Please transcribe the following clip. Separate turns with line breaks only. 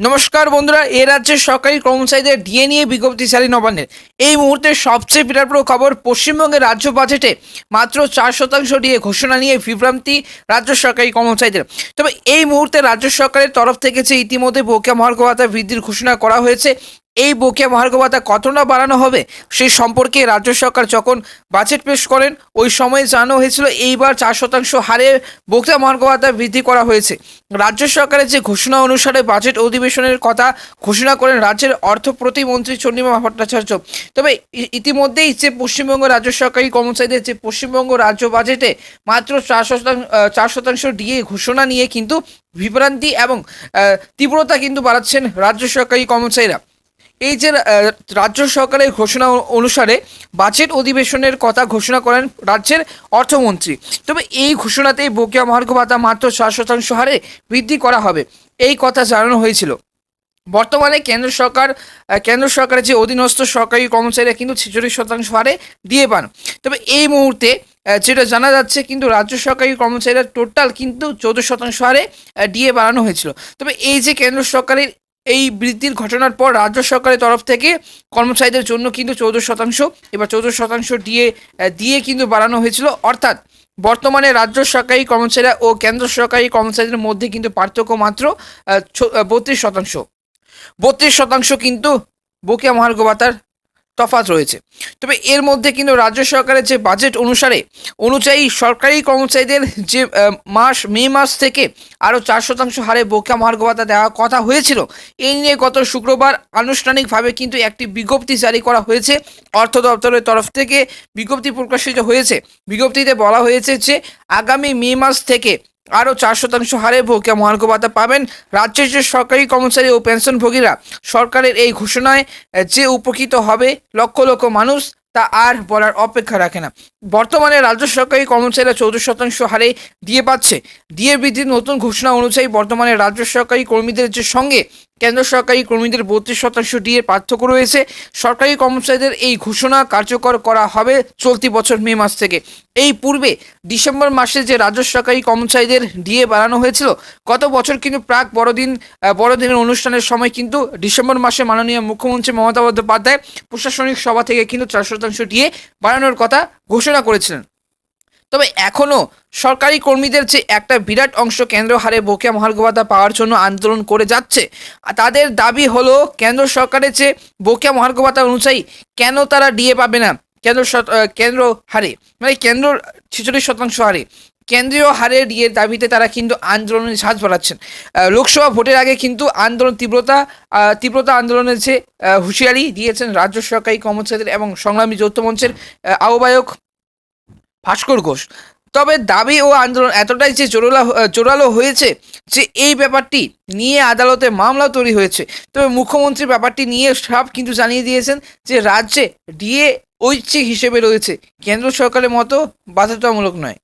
নমস্কার বন্ধুরা, এ রাজ্যের সরকারি কর্মচারীদের ডিএ নিয়ে বিজ্ঞপ্তি চালি নবান্নের। এই মুহূর্তে সবচেয়ে বিরাটপুর খবর, পশ্চিমবঙ্গের রাজ্য বাজেটে মাত্র চার শতাংশ ডিএ ঘোষণা নিয়ে বিভ্রান্তি রাজ্য সরকারি কর্মচারীদের। তবে এই মুহূর্তে রাজ্য সরকারের তরফ থেকে যে ইতিমধ্যে বোকা মহার্ঘ ভাতা বৃদ্ধির ঘোষণা করা হয়েছে এই বকেয়া মহার্ঘ ভাতা কতটা বাড়ানো হবে সেই সম্পর্কে রাজ্য সরকার যখন বাজেট পেশ করেন, ওই সময়ে জানানো হয়েছিল এইবার চার শতাংশ হারে বকেয়া মহার্ঘ ভাতা বৃদ্ধি করা হয়েছে। রাজ্য সরকারের যে ঘোষণা অনুসারে বাজেট অধিবেশনের কথা ঘোষণা করেন রাজ্যের অর্থ প্রতিমন্ত্রী চন্দ্রিমা ভট্টাচার্য। তবে ইতিমধ্যেই যে পশ্চিমবঙ্গ রাজ্য সরকারি কর্মচারীদের যে পশ্চিমবঙ্গ রাজ্য বাজেটে মাত্র চার শতাংশ চার শতাংশ ডিএ ঘোষণা নিয়ে কিন্তু বিভ্রান্তি এবং তীব্রতা কিন্তু বাড়াচ্ছেন রাজ্য সরকারি কর্মচারীরা। এই যে রাজ্য সরকারের ঘোষণা অনুসারে বাজেট অধিবেশনের কথা ঘোষণা করেন রাজ্যের অর্থমন্ত্রী। তবে এই ঘোষণাতে বকেয়া মহার্ঘ ভাতা মাত্র চার শতাংশ হারে বৃদ্ধি করা হবে, এই কথা জানানো হয়েছিল। বর্তমানে কেন্দ্র সরকার কেন্দ্র সরকারের যে অধীনস্থ সরকারি কর্মচারীরা কিন্তু ছেচল্লিশ শতাংশ হারে দিয়ে পান। তবে এই মুহূর্তে যেটা জানা যাচ্ছে কিন্তু রাজ্য সরকারি কর্মচারীরা টোটাল কিন্তু চৌদ্দ শতাংশ হারে ডিএ বাড়ানো হয়েছিল। তবে এই যে কেন্দ্র সরকারের এই বৃদ্ধির ঘটনার পর রাজ্য সরকারের তরফ থেকে কর্মচারীদের জন্য কিন্তু চৌদ্দ শতাংশ, এবার চৌদ্দ শতাংশ দিয়ে দিয়ে কিন্তু বাড়ানো হয়েছিল। অর্থাৎ বর্তমানে রাজ্য সরকারি কর্মচারীরা ও কেন্দ্র সরকারি কর্মচারীদের মধ্যে কিন্তু পার্থক্য মাত্র বত্রিশ শতাংশ। বত্রিশ শতাংশ কিন্তু বকেয়া মহার্ঘ ভাতার তফাৎ রয়েছে। তবে এর মধ্যে কিন্তু রাজ্য সরকারের যে বাজেট অনুসারে অনুযায়ী সরকারি কর্মচারীদের যে মাস, মে মাস থেকে আরও চার শতাংশ হারে বোকা মহার্ঘ ভাতা দেওয়ার কথা হয়েছিল। এই নিয়ে গত শুক্রবার আনুষ্ঠানিকভাবে কিন্তু একটি বিজ্ঞপ্তি জারি করা হয়েছে। অর্থ দপ্তরের তরফ থেকে বিজ্ঞপ্তি প্রকাশিত হয়েছে। বিজ্ঞপ্তিতে বলা হয়েছে যে, আগামী মে মাস থেকে আরও চার শতাংশ হারে ভোগিয়া মহার্ঘ ভাতা পাবেন। রাজ্যের যে সরকারি কর্মচারী ও পেনশনভোগীরা সরকারের এই ঘোষণায় যে উপকৃত হবে লক্ষ লক্ষ মানুষ, তা আর বলার অপেক্ষা রাখে না। বর্তমানে রাজ্য সরকারি কর্মচারীরা চৌদ্দ শতাংশ হারে দিয়ে পাচ্ছে। দিয়ে বৃদ্ধির নতুন ঘোষণা অনুযায়ী বর্তমানে রাজ্য সরকারি কর্মীদের যে সঙ্গে কেন্দ্র সরকারি কর্মীদের বত্রিশ শতাংশ ডিএর পার্থক্য রয়েছে। সরকারি কর্মচারীদের এই ঘোষণা কার্যকর করা হবে চলতি বছর মে মাস থেকে। এই পূর্বে ডিসেম্বর মাসে যে রাজ্য সরকারি কর্মচারীদের ডিএ বাড়ানো হয়েছিল, গত বছর কিন্তু প্রাক বড়দিন বড়দিনের অনুষ্ঠানের সময় কিন্তু ডিসেম্বর মাসে মাননীয় মুখ্যমন্ত্রী মমতা বন্দ্যোপাধ্যায় প্রশাসনিক সভা থেকে কিন্তু চার শতাংশ ডিএ বাড়ানোর কথা ঘোষণা করেছিলেন। তবে এখনও সরকারি কর্মীদের যে একটা বিরাট অংশ কেন্দ্র হারে বকেয়া মহার্ঘ ভাতা পাওয়ার জন্য আন্দোলন করে যাচ্ছে তাদের দাবি হলো কেন্দ্র সরকারের যে বকেয়া মহার্ঘ ভাতা অনুযায়ী কেন তারা ডিএ পাবে না, কেন্দ্র কেন্দ্র হারে মানে কেন্দ্র ছেচল্লিশ শতাংশ হারে, কেন্দ্রীয় হারে ডিএর দাবিতে তারা কিন্তু আন্দোলনের ঝাঁজ বাড়াচ্ছেন। লোকসভা ভোটের আগে কিন্তু আন্দোলন তীব্রতা তীব্রতা আন্দোলনের যে হুঁশিয়ারি দিয়েছেন রাজ্য সরকারি কর্মচারীদের এবং সংগ্রামী যৌথ মঞ্চের আহ্বায়ক ভাস্কর ঘোষ। তবে দাবি ও আন্দোলন এতটাই যে জোরালো জোরালো হয়েছে যে এই ব্যাপারটি নিয়ে আদালতে মামলা তৈরি হয়েছে। তবে মুখ্যমন্ত্রী ব্যাপারটি নিয়ে সব কিন্তু জানিয়ে দিয়েছেন যে রাজ্যে ডিএ ঐচ্ছিক হিসেবে রয়েছে। কেন্দ্র সরকারের মতো বাধ্যতামূলক নয়।